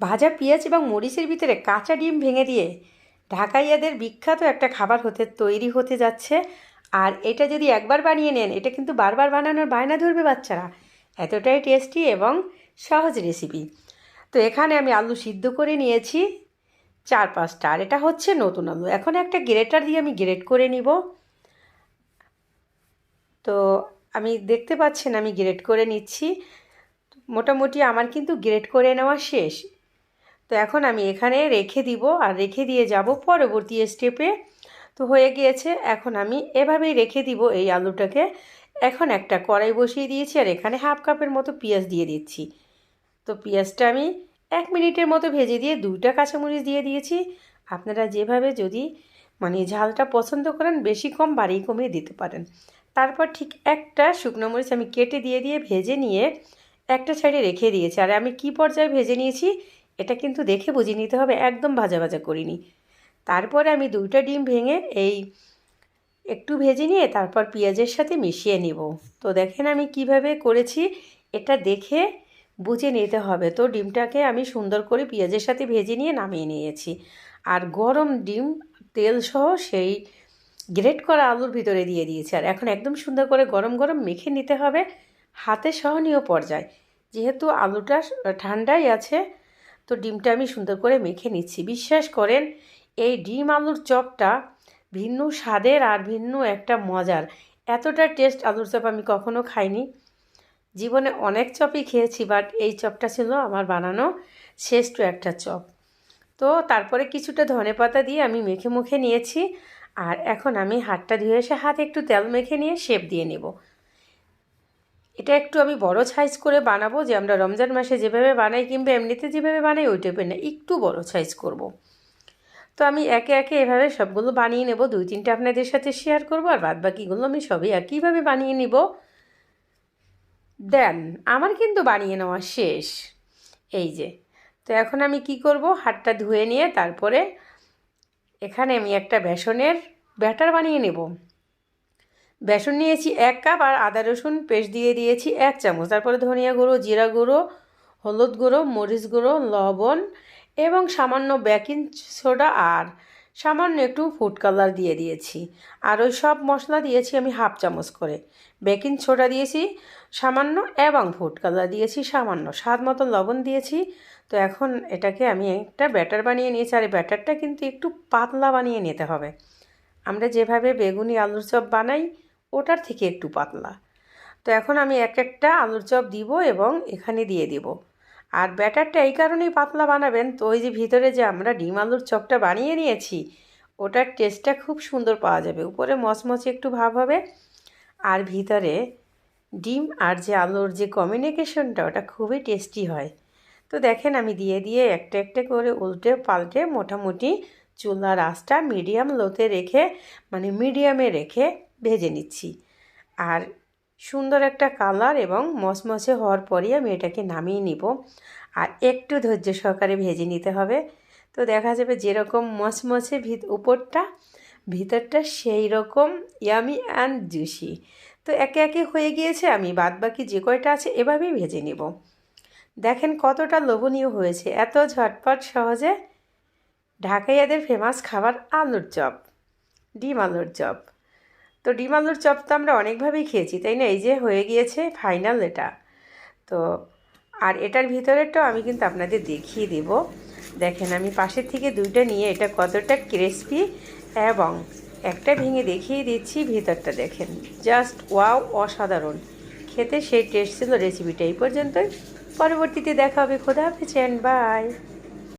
ভাজা পেঁয়াজ এবং মরিচের ভিতরে কাঁচা ডিম ভেঙে দিয়ে ঢাকাইয়াদের বিখ্যাত একটা খাবার হতে তৈরি হতে যাচ্ছে। আর এটা যদি একবার বানিয়ে নেন, এটা কিন্তু বারবার বানানোর বায়না ধরবে বাচ্চারা। এতটাই টেস্টি এবং সহজ রেসিপি। তো এখানে আমি আলু সিদ্ধ করে নিয়েছি, চার পাঁচটা। আর এটা হচ্ছে নতুন আলু। এখন একটা গ্রেটার দিয়ে আমি গ্রেট করে নিব। তো আমি দেখতে পাচ্ছেন আমি গ্রেট করে নিচ্ছি। মোটামুটি আমার কিন্তু গ্রেট করে নেওয়া শেষ। তো এখন আমি এখানে রেখে দিব আর রেখে দিয়ে যাব পরবর্তী স্টেপে তো হয়ে গিয়েছে, এখন আমি এভাবেই রেখে দিব এই আলুটাকে। এখন একটা কড়াই বসিয়ে দিয়েছি আর এখানে হাফ কাপের মতো পেঁয়াজ দিয়ে দিচ্ছি। তো পেঁয়াজটা আমি এক মিনিটের মতো ভেজে দিয়ে দুইটা কাঁচামরিচ দিয়ে দিয়েছি। আপনারা যেভাবে যদি মানে ঝালটা পছন্দ করেন, বেশি কম, বাড়িয়ে কমিয়ে দিতে পারেন। তারপর ঠিক একটা শুকনো মরিচ আমি কেটে দিয়ে দিয়ে ভেজে নিয়ে একটা সাইডে রেখে দিয়েছি। আর আমি কি পর্যায়ে ভেজে নিয়েছি? এটা কিন্তু দেখে বুঝে নিতে হবে, একদম ভাজা ভাজা করিনি। তারপরে আমি দুইটা ডিম ভেঙে এই একটু ভেজে নিয়ে তারপর পেঁয়াজের সাথে মিশিয়ে নিব। তো দেখেন আমি কীভাবে করেছি, এটা দেখে বুঝে নিতে হবে। তো ডিমটাকে আমি সুন্দর করে পেঁয়াজের সাথে ভেজে নিয়ে নামিয়ে নিয়েছি। আর গরম ডিম, তেল সহ সেই গ্রেট করা আলুর ভিতরে দিয়ে দিয়েছি। আর এখন একদম সুন্দর করে গরম গরম মেখে নিতে হবে, হাতে সহনীয় পর্যায়। যেহেতু আলুটা ঠান্ডাই আছে তো ডিমটা আমি সুন্দর করে মেখে নিচ্ছি। বিশ্বাস করেন, এই ডিম আলুর চপটা ভিন্ন স্বাদের আর ভিন্ন একটা মজার। এতটা টেস্ট আলুর চপ আমি কখনো খাইনি। জীবনে অনেক চপই খেয়েছি বাট এই চপটা ছিল আমার বানানো শ্রেষ্ঠ একটা চপ। তো তারপরে কিছুটা ধনে পাতা দিয়ে আমি মেখে মুখে নিয়েছি। আর এখন আমি হাতটা ধুয়ে এসে হাতে একটু তেল মেখে নিয়ে শেপ দিয়ে নেব। এটা একটু আমি বড় সাইজ করে বানাবো যে আমরা রমজান মাসে যেভাবে বানাই কিংবা এমনিতে যেভাবে বানাই ওই টাইপের না, একটু বড় সাইজ করব। তো আমি একে একে এভাবে সবগুলো বানিয়ে নেব, দুই তিনটে আপনাদের সাথে শেয়ার করব আর বাদ বাকিগুলো আমি সবই একইভাবে বানিয়ে নিব। দেন আমার কিন্তু বানিয়ে নেওয়া শেষ। এই যে, তো এখন আমি কি করব? হাতটা ধুয়ে নিয়ে তারপরে এখানে আমি একটা বেসনের ব্যাটার বানিয়ে নেব। বেসন নিয়েছি এক কাপ আর আদা রসুন পেস্ট দিয়ে দিয়েছি এক চামচ। তারপরে ধনিয়া গুঁড়ো, জিরা গুঁড়ো, হলুদ গুঁড়ো, মরিচ গুঁড়ো, লবণ এবং সামান্য বেকিং সোডা আর সামান্য একটু ফুড কালার দিয়ে দিয়েছি। আর ওই সব মশলা দিয়েছি আমি হাফ চামচ করে। বেকিং সোডা দিয়েছি, সামান্য এবং ফুড কালার দিয়েছি, সামান্য। স্বাদ মতো লবণ দিয়েছি। তো এখন এটাকে আমি একটা ব্যাটার বানিয়ে নিয়েছি আর ব্যাটারটা কিন্তু একটু পাতলা বানিয়ে নিতে হবে। আমরা যেভাবে বেগুনি আলুর চপ বানাই ওটার থেকে একটু পাতলা। তো এখন আমি এক একটা আলুর চপ দিব এবং এখানে দিয়ে দিব। আর ব্যাটারটা এই কারণেই পাতলা বানাবেন, তো ওই যে ভিতরে যে আমরা ডিম আলুর চপটা বানিয়ে নিয়েছি, ওটার টেস্টটা খুব সুন্দর পাওয়া যাবে। উপরে মচমচে একটু ভাব হবে। আর ভিতরে ডিম আর যে আলুর যে কমিউনিকেশনটা ওটা খুবই টেস্টি হয়। তো দেখেন আমি দিয়ে দিয়ে একটা একটা করে উল্টে পাল্টে মোটামুটি চুলার আঁচটা মিডিয়াম লোতে রেখে মানে মিডিয়ামে রেখে ভেজে নিচ্ছি। আর সুন্দর একটা কালার এবং মচমচে হওয়ার পরই আমি এটাকে নামিয়ে নিব। আর একটু ধৈর্য সহকারে ভেজে নিতে হবে। তো দেখা যাবে যেরকম মচমচে ভিত, উপরটা, ভিতরটা সেই রকম ইয়ামি অ্যান্ড জুসি তো একে একে হয়ে গিয়েছে, আমি বাদ বাকি যে কয়টা আছে এভাবেই ভেজে নিব। দেখেন কতটা লোভনীয় হয়েছে, এত ঝটপট সহজে ঢাকাইয়াদের ফেমাস খাবার আলুর চপ, ডিম আলুর চপ। তো ডিম আলুর চপ তো আমরা অনেকভাবেই খেয়েছি, তাই না? এই যে হয়ে গিয়েছে ফাইনাল এটা। তো আর এটার ভিতরেরটাও আমি কিন্তু আপনাদের দেখিয়ে দেব। দেখেন, আমি পাশের থেকে দুইটা নিয়ে এটা কতটা ক্রিসপি এবং একটা ভেঙে দেখিয়ে দিচ্ছি ভিতরটা, দেখেন। জাস্ট ওয়াও অসাধারণ। খেতে সেই টেস্ট ছিল রেসিপিটা এই পর্যন্তই। পরবর্তীতে দেখা হবে। খোদা হাফেজ বাই